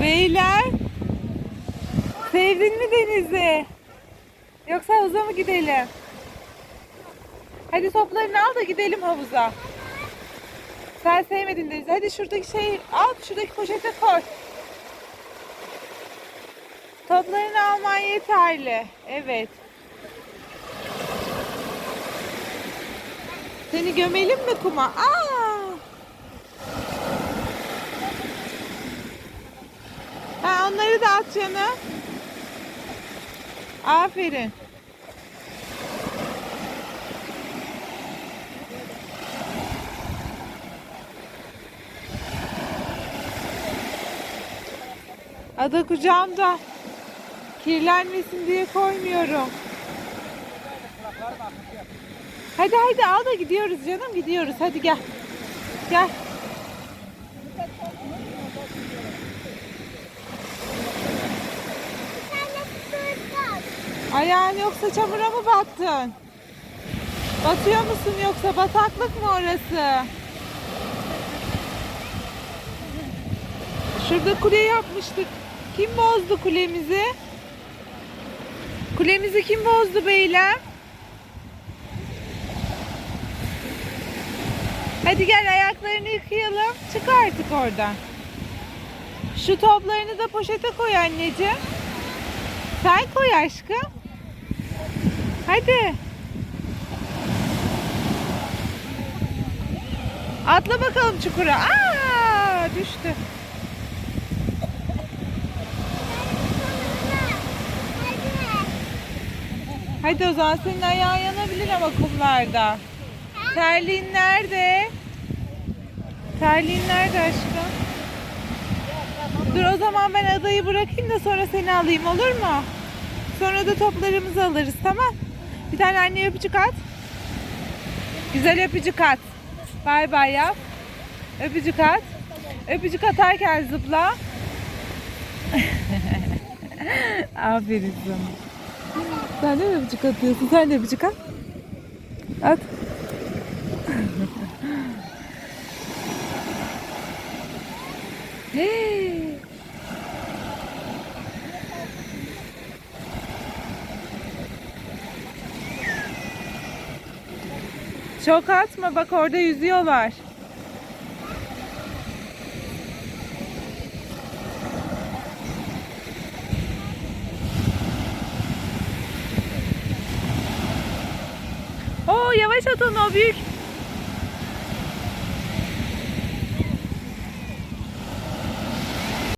Beyler. Sevdin mi denizi? Yoksa havuza mı gidelim? Hadi toplarını al da gidelim havuza. Sen sevmedin denizi. Hadi şuradaki şeyi al, şuradaki poşete koy. Toplarını alman yeterli. Evet. Seni gömelim mi kuma? Aa! At canım. Aferin. Ada kucağımda. Kirlenmesin diye koymuyorum. Hadi hadi al da gidiyoruz canım gidiyoruz. Hadi gel. Gel. Ayağın yoksa çamura mı battın? Batıyor musun yoksa bataklık mı orası? Şurada kule yapmıştık. Kim bozdu kulemizi? Kulemizi kim bozdu beyler? Hadi gel ayaklarını yıkayalım. Çık artık oradan. Şu toplarını da poşete koy anneciğim. Sen koy aşkım. Hadi. Atla bakalım çukura. Aa, düştü. Hadi o zaman senin ayağın yanabilir ama kumlarda. Terliğin nerede? Terliğin nerede aşkım? Dur o zaman ben adayı bırakayım da sonra seni alayım olur mu? Sonra da toplarımızı alırız tamam? Bir tane anne öpücük at. Güzel öpücük at. Bay bay yap. Öpücük at. Öpücük atarken zıpla. Aferin sana. Sen de mi öpücük atıyorsun? Sen de öpücük at. At. Hey. Çok atma bak orada yüzüyorlar. Oo yavaş at onu o büyük